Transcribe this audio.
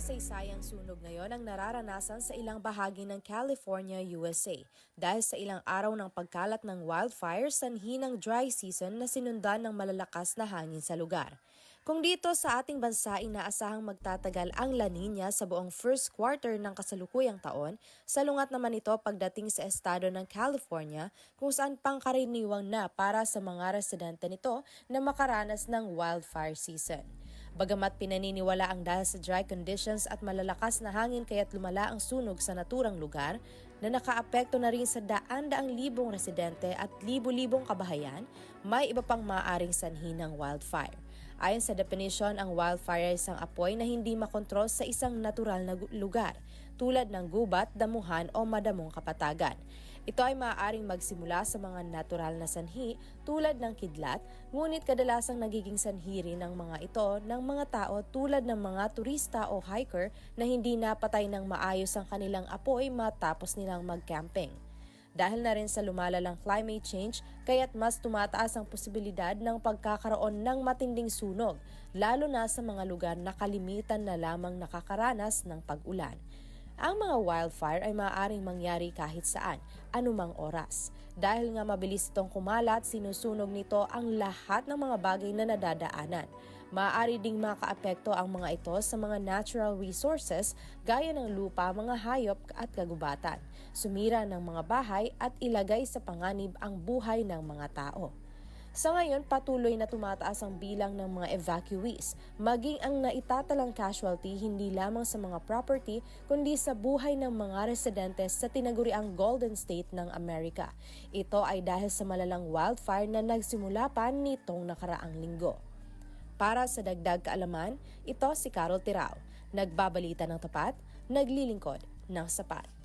Makasaysayang sunog ngayon ang nararanasan sa ilang bahagi ng California, USA dahil sa ilang araw ng pagkalat ng wildfire sanhi ng dry season na sinundan ng malalakas na hangin sa lugar. Kung dito sa ating bansa inaasahang magtatagal ang La Nina sa buong first quarter ng kasalukuyang taon, salungat naman ito pagdating sa estado ng California kung saan pangkaraniwang na para sa mga residente nito na makaranas ng wildfire season. Bagamat pinaniniwala ang dahil sa dry conditions at malalakas na hangin kaya't lumala ang sunog sa naturang lugar, na nakaapekto na rin sa daan-daang libong residente at libo-libong kabahayan, may iba pang maaaring sanhi ng wildfire. Ayon sa definition, ang wildfire ay isang apoy na hindi makontrol sa isang natural na lugar, tulad ng gubat, damuhan o madamong kapatagan. Ito ay maaaring magsimula sa mga natural na sanhi tulad ng kidlat, ngunit kadalasang nagiging sanhi rin ng mga ito ng mga tao tulad ng mga turista o hiker na hindi napatay ng maayos ang kanilang apoy matapos nilang mag-camping. Dahil na rin sa lumalalang climate change, kaya't mas tumataas ang posibilidad ng pagkakaroon ng matinding sunog, lalo na sa mga lugar na kalimitan na lamang nakakaranas ng pag-ulan. Ang mga wildfire ay maaaring mangyari kahit saan, anumang oras. Dahil nga mabilis itong kumalat, sinusunog nito ang lahat ng mga bagay na nadadaanan. Maaari ding makaapekto ang mga ito sa mga natural resources gaya ng lupa, mga hayop at kagubatan. Sumira ng mga bahay at ilagay sa panganib ang buhay ng mga tao. Sa ngayon, patuloy na tumataas ang bilang ng mga evacuees, maging ang naitatalang casualty hindi lamang sa mga property kundi sa buhay ng mga residente sa tinaguriang Golden State ng Amerika. Ito ay dahil sa malalang wildfire na nagsimula pa nitong nakaraang linggo. Para sa dagdag kaalaman, ito si Carol Tirao, nagbabalita ng tapat, naglilingkod ng sapat.